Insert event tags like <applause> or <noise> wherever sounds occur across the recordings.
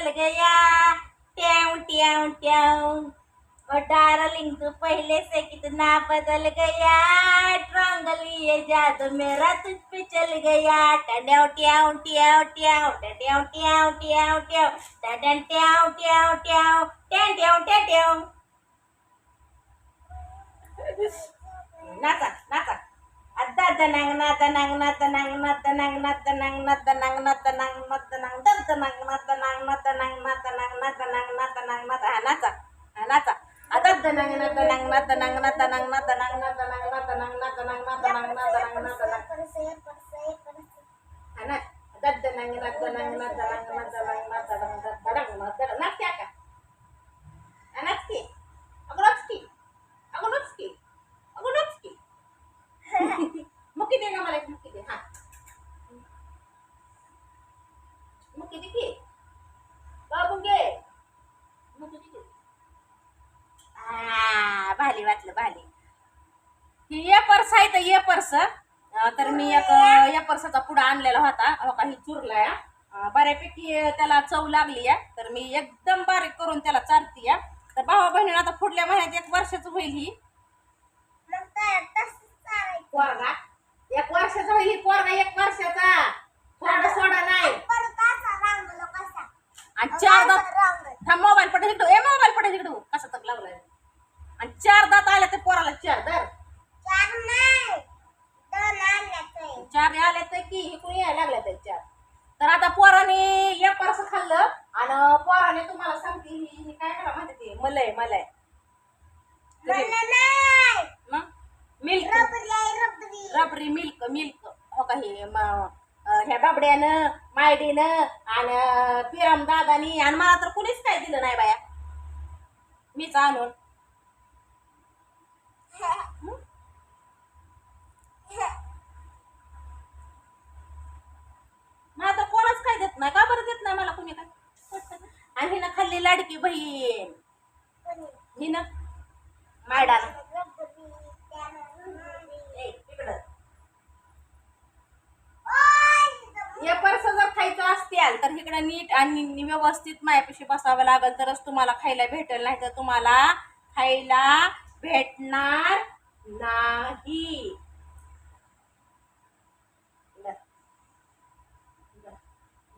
चल गया. ट्याव ट्याव ट्याव. और डार्लिंग तू पहले से कितना बदल गया. ट्रंगली ये जादू मेरा तुझ पे चल गया. टड्याव ट्याव ट्याव ट्याव. टड्याव ट्याव ट्याव ट्याव. टडन ट्याव ट्याव ट्याव. ट्याव ट्याव ट्याव ट्याव. नाचा. नाचा अद्दा दनांग ना दनांग ना दनांग ना दनांग ना दनांग ना दनांग ना दनांग ना दनांग दर दनांग ना दनांग ना दनांग ना दनांग ना दनांग ना दनांग ना हा नाचा हा नाचा आता दनांग ना दनांग ना दनांग ना दनांग ना दनांग ना दनांग ना दनांग ना दनांग ना दनांग ना दनांग ना दनांग हा ना आता दनांग ना दनांग ना दनांग ना दनांग ना दनांग ना दनांग ना दनांग नाच त्या का हा, नाच की अगं नाच की अगं नाच की अगं नाच की मुक्की दे ना मला एक मुक्की दे हा मुक्की दे की बाबू घे मुक्की दे की. आ, भाली वाटलं भाली ही ये पर्स आहे तर ये पर्स. तर मी एक या पर्साचा पुढा आणलेला होता. हो का ही चुरलाय. अं, बऱ्यापैकी त्याला चव लागली आहे. तर मी एकदम बारीक करून त्याला चारती आहे तर भावा बहिणीला आता पुढल्या महिन्यात एक वर्षाचं होईल ही. पोरगा? एक वर्षाचा होईल ही पोरगा एक वर्षाचा. थोडा सोडा नाही. आणि चार दात थांब मोबाईल पडे तिकडे ए मोबाईल पडे तिकडे कसा तक लागलाय आणि चार दात आले ते पोराला चार. दर चार आले तर की इकडून यायला लागले ते चार. तर आता पोराने एक परस खाल्लं आणि पोराने तुम्हाला सांगते ही काय करा माहिती मलय मलय मिल्क. Rabri milk milk. हो का हे म- अं, ह्या बाबड्यानं मायडीनं आणि पिरम दादानी आणि मला तर कुणीच काय दिलं नाही बाया. मीच आणून. <laughs> आता कोणाच काय देत नाही? का बरं देत नाही मला कोणी काय? आणि हिनं खाल्ली लाडकी बहीण. हिनं? मायडानं. ए, हे पर्स जर खायचं असतील तर इकडे नीट आणि व्यवस्थित मायापाशी बसावं लागेल तरच तुम्हाला खायला भेटेल नाही तर तुम्हाला खायला भेटणार नाही.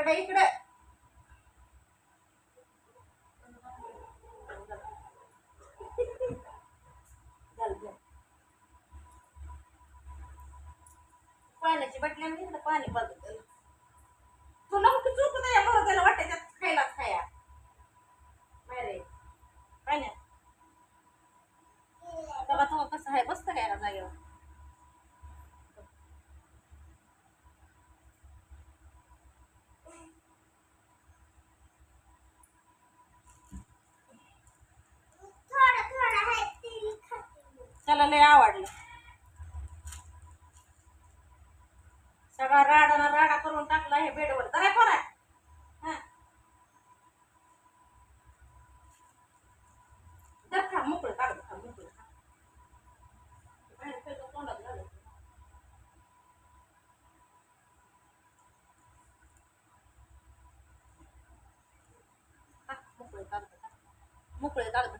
इकडे इकडे पाण्याची बाटली आणली पाणी पाजत त्याला तुला चुकत आहे बरं त्याला वाटायचं लय आवडलं. सगळा राडा राडा करून टाकला हे बेडवर. तर कोणा तर खा मोकळं काढलं खा मोकळं बाहेर तोंडात झालं मोकळे काढलं मोकळे काढलं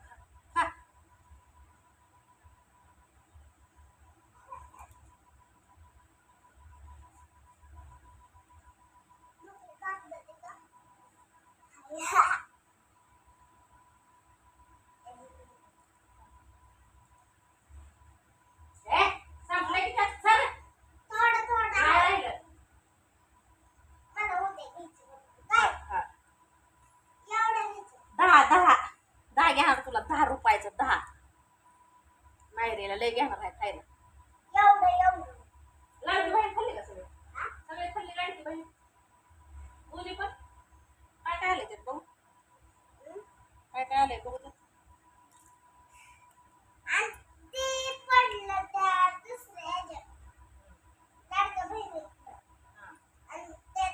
दहा दहा. मायरीला लय घेणार आहे खायला लाडू बाहेर खाल्ले का सगळे सगळे खाल्ली गाडी बाई बोली पण काय काय आले ते बघू काय काय आलंय बघू तर. आणि ते पडलं त्या दुसऱ्या ह्याच्यात. लाडक्या बहिणीचं. हा. आणि ते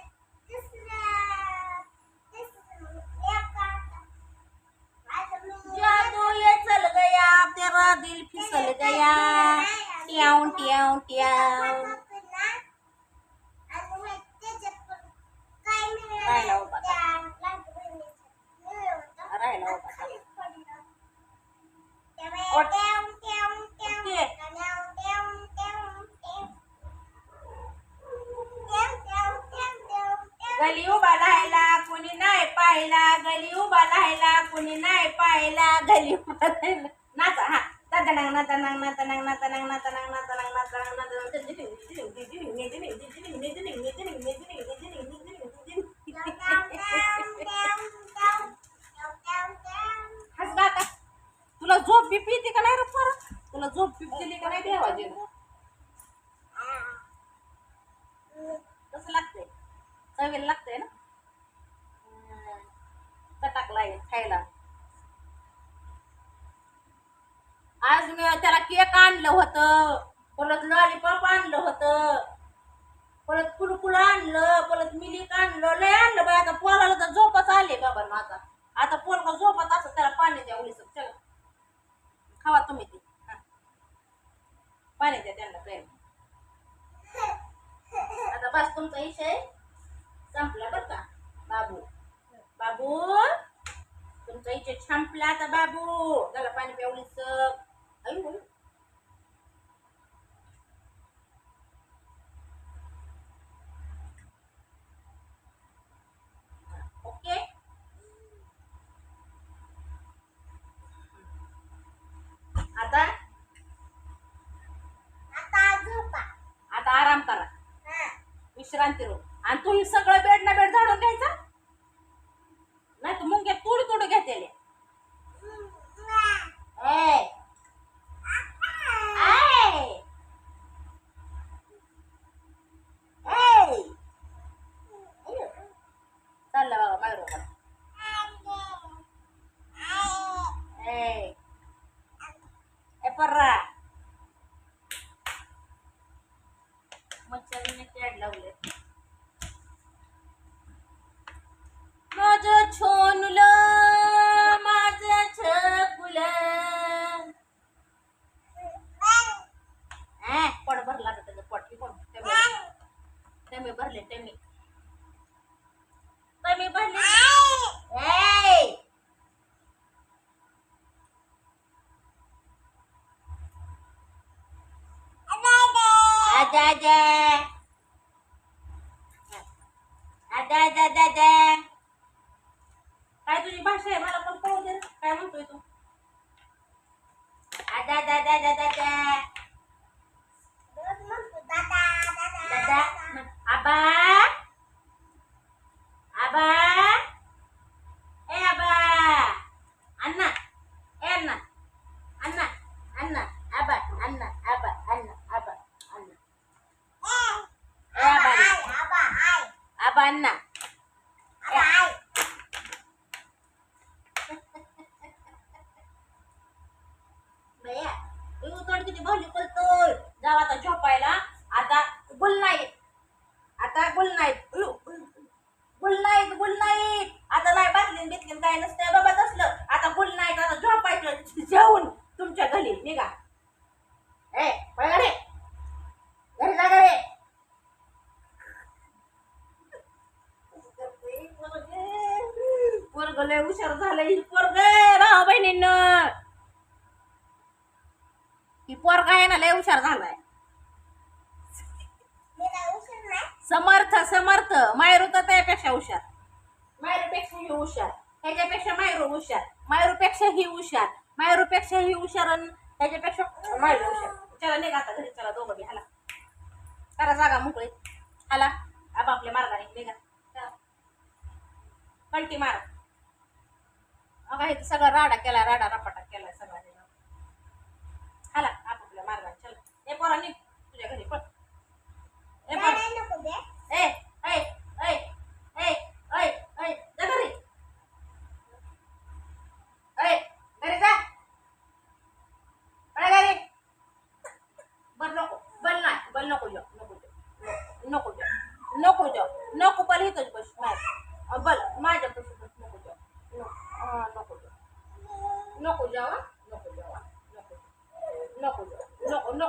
दुसऱ्या- दुसरं एका आता मी- जादू ये चल गया तेरा दिल फिसल गया ट्याव ट्याव ट्याव आणि मग त्याच्यात पण काय मिळालं राहिला होता. त्या लाडक्या बहिणीचं. मिळलं होतं. राहिला होता. खालीच पडलं. त्यामुळे ओट. ट्याव, ट्याव, ट्याव, ओके. ट्याव, ट्याव, ट्याव, ट्याव. ट्याव, ट्याव, ट्याव, ट्याव, ट्याव. गली उभा राहायला कोणी नाही पाहिला गली उभा राहायला कोणी नाही पाहिला गली उभा राहायला नाचा हा नाचनांग नाचनांग नाचनांग नाचनांग नाचनांग नाचनांग नाचनांग ट्याव, ट्याव, ट्याव, ट्याव, ट्याव, ट्याव, ट्याव. हस बाका तुला झोप बीप येते का नाही रे परत तुला झोप बीप दिली का नाही देवाजी कसं लागतंय चवीला लागतंय ना हम्म. चटाक लागेल खायला आज मी त्याला केक आणलं होतं. परत लॉलीपॉप आणलं होतं. परत कुडकुड आणलं परत मिलिक आणलं लय आणलं बाई. आता पोराला तर झोपच आले बाबा माझा. आता पोरगा झोपत असं त्याला पाणी द्या उलीस. चला. खावा तुम्ही ते. पाणी द्या त्यांना प्रेम. आता बस तुमचा विषय संपला बरं का? बाबू. बाबू तुमचा विषय संपला आता बाबू. त्याला पाणी प्यावलीच अयो विश्रांती रो आणि तू हे सगळं बेड ना बेड झाडून घ्यायचा? नाही तर मुंग्या तुड तुड घेतेले ए ए ए चाललं बाबा मायरो ए ए पर्रा मच्छरने कॅड लावले माझं छोनुलं माझं छकुलं ए पोट भरला का त्याचं पोट की कोण टमे टमे भरले टमे टमे भरले ए आजा आजा आजा आजा आजा आजा काय तुझी भाषा आहे? मला पण कळू दे. काय म्हणतोय तू? आजा आजा आजा आजा आजा पोरग लय हुशार झालंय पोरग भाऊ बहिणींना. ही पोरगा आहे ना लय हुशार झालाय? समर्थ समर्थ. मायरू तर त्यापेक्षा हुशार. मायरूपेक्षा ही हुशार. ह्याच्यापेक्षा मायरू हुशार. मायरूपेक्षा ही हुशार. मायरूपेक्षा ही हुशार आणि ह्याच्यापेक्षा मायरू हुशार. चला निघा आता घरी. चला दोघं बी हाला. करा जागा मोकळी. हाला. आपापल्या मार्गाने निघा. पलटी मारा. मग हे सगळा राडा केला राडा रपाटा केला सगळा. हाला आपापल्या मार्गाने चल. ए पोरा निघ. तुझ्या घरी पण ए पोरा. ए ए ए ए ए ए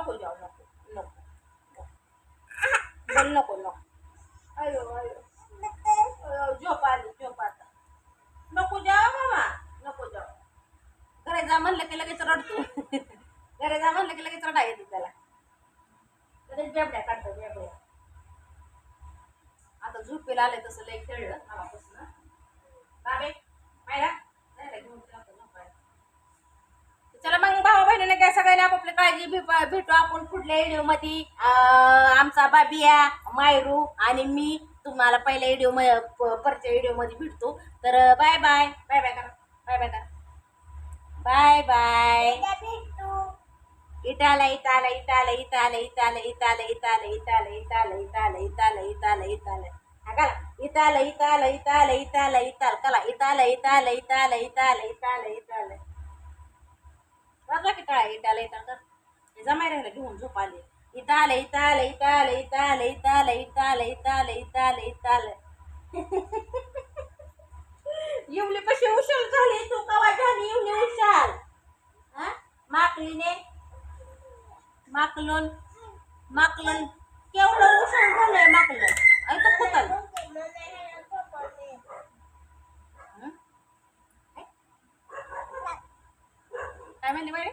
नको जाऊ नको नको जाऊ नको. नको बोल नको नको. अयो अयो. झोप आली झोप आता. नको जाऊ मामा नको जाऊ. घरी जा म्हणलं की लगेच रडतो. घरी जा म्हणलं की लगेच रडा येते त्याला. लगेच बेबड्या काढतो बेबड्या. आता झोपेला आले तसं लय खेळलं आवापासून बाबे पाहिला नाही रे, घेऊन चला आपण, पाहिला. चला मग भाऊ बहिणीने काय सगळ्यांनी भे- भेटू आपण पुढल्या व्हिडिओमध्ये आमचा बाबिया मायरू आणि मी तुम्हाला पहिल्या व्हिडिओ परच्या व्हिडिओमध्ये भेटतो तर बाय बाय बाय बाय करा बाय बाय करा बाय बाय इटाला इटाला इटाला इटाला इटाला इटाला इटाला इटाला इटाला इटाला इटाला इटाला इटाला हा कला इटाला इटाला इटाला इटाला इटाल कला इटाला इटाला इटाला इटाला इटाला इटाला वाजवा की टाळा इटाला इटाला कर जमाय राहिलं घेऊन झोप आले इटाला इटाला इटाला इटाला इटाला इटाला इटाला इटाला इटाला एवढी कशी उशाल झाली तू कवा झाली एवढी उशाल हा? माकलीने? माकलन? माकलन? केवढं उशाल झालंय माकलन? ऐकत कुताल काय म्हणले बाई?